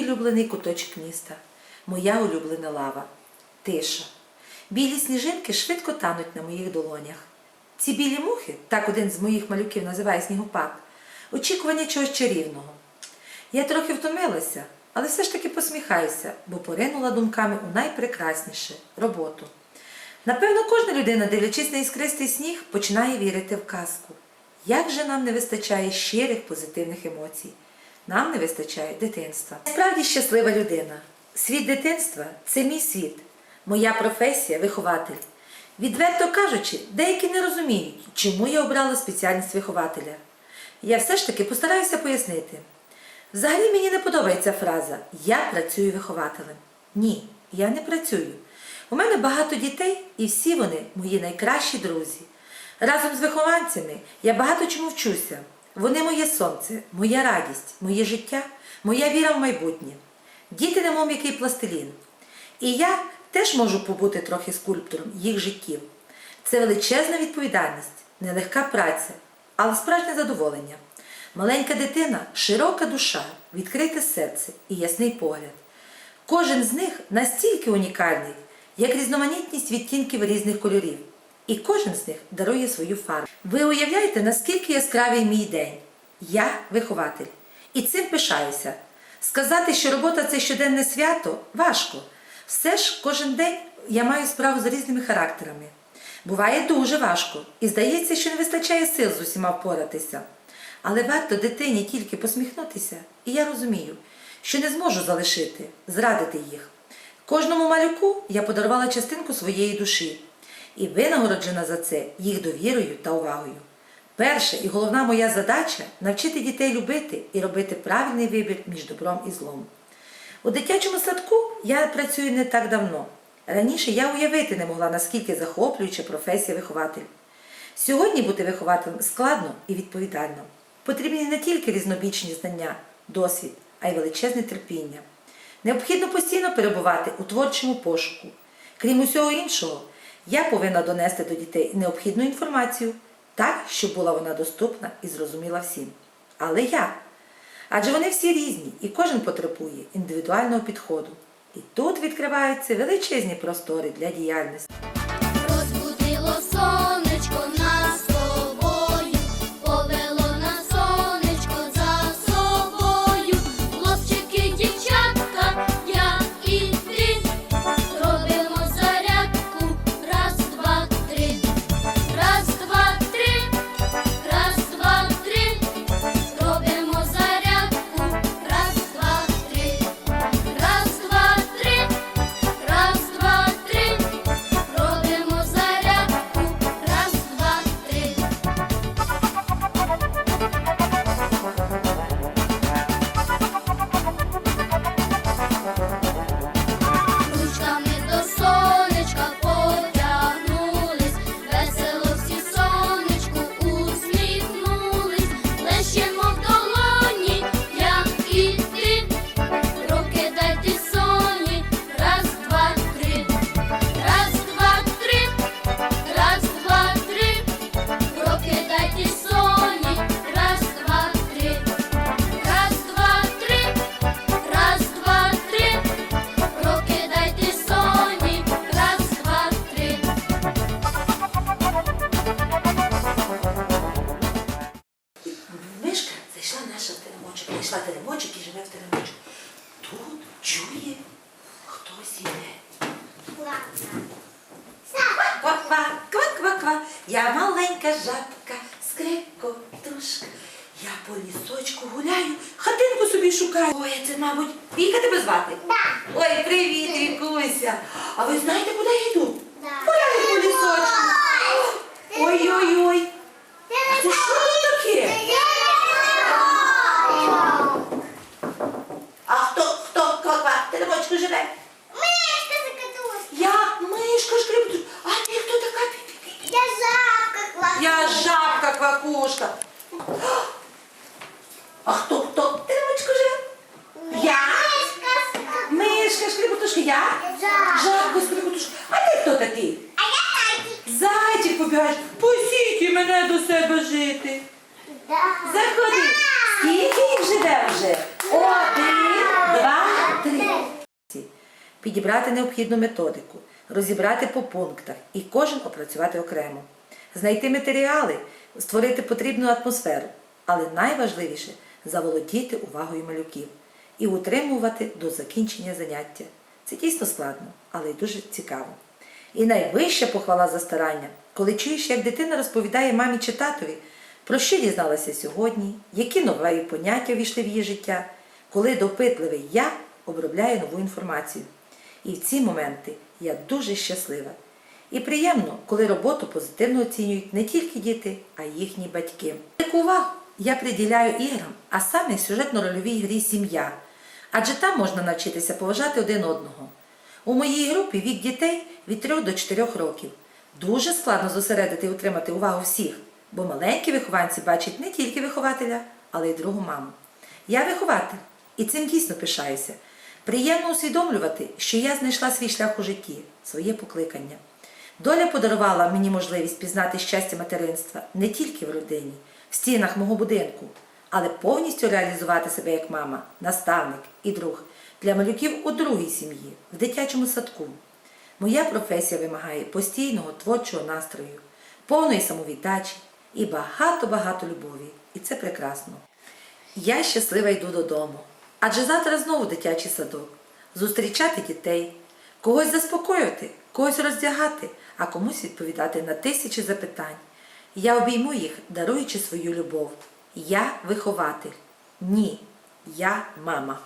улюблений куточок міста, моя улюблена лава, тиша. Білі сніжинки швидко тануть на моїх долонях. Ці білі мухи, так один з моїх малюків називає снігопад, очікування чогось чарівного. Я трохи втомилася, але все ж таки посміхаюся, бо поринула думками у найпрекрасніше роботу. Напевно, кожна людина, дивлячись на іскристий сніг, починає вірити в казку. Як же нам не вистачає щирих позитивних емоцій? Нам не вистачає дитинства. Я Справді щаслива людина. Світ дитинства це мій світ, моя професія вихователь. Відверто кажучи, деякі не розуміють, чому я обрала спеціальність вихователя. Я все ж таки постараюся пояснити. Взагалі мені не подобається фраза Я працюю вихователем. Ні, я не працюю. У мене багато дітей, і всі вони мої найкращі друзі. Разом з вихованцями я багато чому вчуся. Вони моє сонце, моя радість, моє життя, моя віра в майбутнє. Діти немов який пластилін. І я теж можу побути трохи скульптором їх життів. Це величезна відповідальність, нелегка праця, але справжнє задоволення. Маленька дитина широка душа, відкрите серце і ясний погляд. Кожен з них настільки унікальний, як різноманітність відтінків різних кольорів. І кожен з них дарує свою фарбу. Ви уявляєте, наскільки яскравий мій день? Я вихователь. І цим пишаюся. Сказати, що робота це щоденне свято важко. Все ж кожен день я маю справу з різними характерами. Буває дуже важко, і здається, що не вистачає сил з усіма впоратися. Але варто дитині тільки посміхнутися, і я розумію, що не зможу залишити, зрадити їх. Кожному малюку я подарувала частинку своєї душі і винагороджена за це їх довірою та увагою. Перша і головна моя задача навчити дітей любити і робити правильний вибір між добром і злом. У дитячому садку я працюю не так давно. Раніше я уявити не могла, наскільки захоплююча професія вихователь. Сьогодні бути вихователем складно і відповідально. Потрібні не тільки різнобічні знання, досвід, а й величезне терпіння. Необхідно постійно перебувати у творчому пошуку. Крім усього іншого, я повинна донести до дітей необхідну інформацію так, щоб була вона доступна і зрозуміла всім. Але я. Адже вони всі різні, і кожен потребує індивідуального підходу. І тут відкриваються величезні простори для діяльності. Чує, хтось іде. Ква-ква, ква-ква-ква, я маленька жабка, скрипкотушка. Я по лісочку гуляю, хатинку собі шукаю. Ой, це, мабуть, Віка тебе звати? Ой, привіт, Вікуся. А ви знаєте, куди я йду? Да. Гуляю по лісочку. Ой-ой-ой. А це що тут таке? А хто, хто, ква-ква, в теремочку живе? Я мишка шкребу. А ти хто така? Пі-пі-пі? Я жабка квакушка. А хто хто в теремочку живе? Я? Мишка шкребутушка, я? Жабка шкребутушка. А ти хто такий? А я Зайчик Зайчик побігаєш, посійте мене до себе жити. Заходи. Скільки їх живе вже? Один, два, три. підібрати необхідну методику, розібрати по пунктах і кожен опрацювати окремо, знайти матеріали, створити потрібну атмосферу, але найважливіше заволодіти увагою малюків і утримувати до закінчення заняття. Це дійсно складно, але й дуже цікаво. І найвища похвала за старання, коли чуєш, як дитина розповідає мамі чи татові, про що дізналася сьогодні, які нові поняття війшли в її життя, коли допитливий я обробляє нову інформацію. І в ці моменти я дуже щаслива. І приємно, коли роботу позитивно оцінюють не тільки діти, а й їхні батьки. Таку увагу я приділяю іграм, а саме сюжетно-рольовій грі сім'я, адже там можна навчитися поважати один одного. У моїй групі вік дітей від 3 до 4 років. Дуже складно зосередити і утримати увагу всіх, бо маленькі вихованці бачать не тільки вихователя, але й другу маму. Я вихователь, і цим дійсно пишаюся. Приємно усвідомлювати, що я знайшла свій шлях у житті, своє покликання. Доля подарувала мені можливість пізнати щастя материнства не тільки в родині, в стінах мого будинку, але повністю реалізувати себе як мама, наставник і друг для малюків у другій сім'ї, в дитячому садку. Моя професія вимагає постійного творчого настрою, повної самовіддачі і багато-багато любові. І це прекрасно. Я щаслива йду додому, адже завтра знову дитячий садок. Зустрічати дітей, когось заспокоювати, когось роздягати, а комусь відповідати на тисячі запитань. Я обійму їх, даруючи свою любов. Я вихователь. Ні, я мама.